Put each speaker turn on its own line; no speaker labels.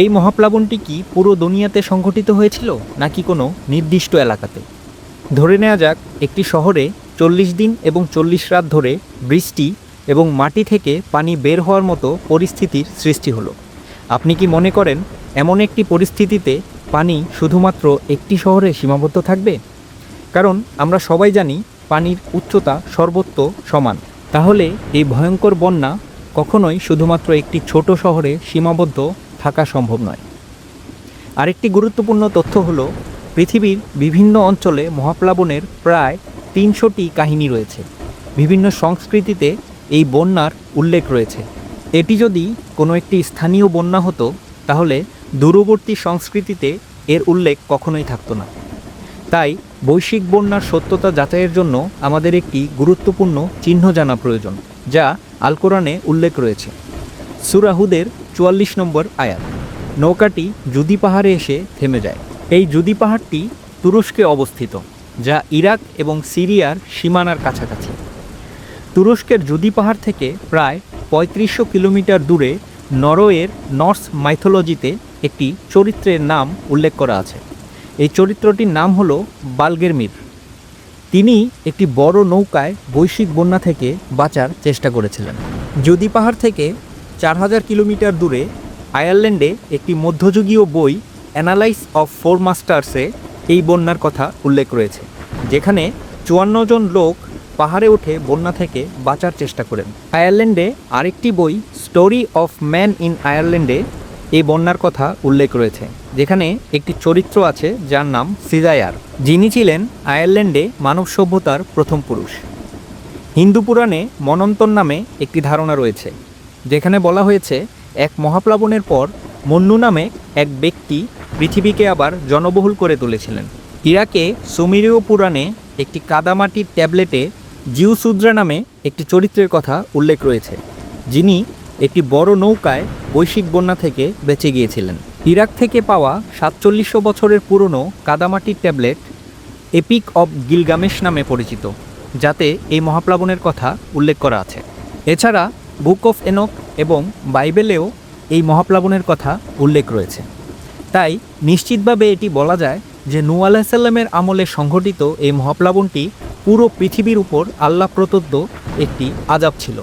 এই মহাপ্লাবনটি কি পুরো দুনিয়াতে সংঘটিত হয়েছিল নাকি কোনো নির্দিষ্ট এলাকাতে? ধরে নেওয়া যাক, একটি শহরে চল্লিশ দিন এবং চল্লিশ রাত ধরে বৃষ্টি এবং মাটি থেকে পানি বের হওয়ার মতো পরিস্থিতির সৃষ্টি হলো। আপনি কি মনে করেন এমন একটি পরিস্থিতিতে পানি শুধুমাত্র একটি শহরে সীমাবদ্ধ থাকবে? কারণ আমরা সবাই জানি পানির উচ্চতা সর্বত্র সমান। তাহলে এই ভয়ঙ্কর বন্যা কখনোই শুধুমাত্র একটি ছোট শহরে সীমাবদ্ধ থাকা সম্ভব নয়। আরেকটি গুরুত্বপূর্ণ তথ্য হল, পৃথিবীর বিভিন্ন অঞ্চলে মহাপ্লাবনের প্রায় তিনশোটি কাহিনী রয়েছে। বিভিন্ন সংস্কৃতিতে এই বন্যার উল্লেখ রয়েছে। এটি যদি কোনো একটি স্থানীয় বন্যা হতো, তাহলে দূরবর্তী সংস্কৃতিতে এর উল্লেখ কখনোই থাকতো না। তাই বৈশ্বিক বন্যার সত্যতা যাচাইয়ের জন্য আমাদের একটি গুরুত্বপূর্ণ চিহ্ন জানা প্রয়োজন, যা আল কোরআনে উল্লেখ রয়েছে। সুরাহুদের চুয়াল্লিশ নম্বর আয়াত। নৌকাটি জুদি পাহাড়ে এসে থেমে যায়। এই জুদি পাহাড়টি তুরস্কে অবস্থিত, যা ইরাক এবং সিরিয়ার সীমানার কাছাকাছি। তুরস্কের জুদি পাহাড় থেকে প্রায় পঁয়ত্রিশশো কিলোমিটার দূরে নরওয়ের নর্স মাইথোলজিতে একটি চরিত্রের নাম উল্লেখ করা আছে। এই চরিত্রটির নাম হলো বালগেরমির তিনি একটি বড় নৌকায় বৈশ্বিক বন্যা থেকে বাঁচার চেষ্টা করেছিলেন। যদি পাহাড় থেকে চার হাজার কিলোমিটার দূরে আয়ারল্যান্ডে একটি মধ্যযুগীয় বই অ্যানালাইস অফ ফোর মাস্টার্সে এই বন্যার কথা উল্লেখ রয়েছে, যেখানে চুয়ান্ন জন লোক পাহাড়ে উঠে বন্যা থেকে বাঁচার চেষ্টা করেন। আয়ারল্যান্ডে আরেকটি বই স্টোরি অফ ম্যান ইন আয়ারল্যান্ডে এই বন্যার কথা উল্লেখ রয়েছে, যেখানে একটি চরিত্র আছে যার নাম সিজায়ার যিনি ছিলেন আয়ারল্যান্ডে মানব সভ্যতার প্রথম পুরুষ। হিন্দু পুরাণে মনন্তর নামে একটি ধারণা রয়েছে যেখানে বলা হয়েছে, এক মহাপ্লাবনের পর মন্নু নামে এক ব্যক্তি পৃথিবীকে আবার জনবহুল করে তুলেছিলেন। ইরাকে সুমিরীয় পুরাণে একটি কাদামাটির ট্যাবলেটে জিউসুদ্রা নামে একটি চরিত্রের কথা উল্লেখ রয়েছে, যিনি একটি বড় নৌকায় বৈশ্বিক বন্যা থেকে বেঁচে গিয়েছিলেন। ইরাক থেকে পাওয়া সাতচল্লিশশো বছরের পুরনো কাদামাটির ট্যাবলেট এপিক অব গিলগামেশ নামে পরিচিত, যাতে এই মহাপ্লাবনের কথা উল্লেখ করা আছে। এছাড়া বুক অফ এনক এবং বাইবেলেও এই মহাপ্লাবনের কথা উল্লেখ রয়েছে। তাই নিশ্চিতভাবে এটি বলা যায় যে নু আলাহিসাল্লামের আমলে সংঘটিত এই মহাপ্লাবনটি পুরো পৃথিবীর উপর আল্লাহ প্রদত্ত একটি আজাব ছিল।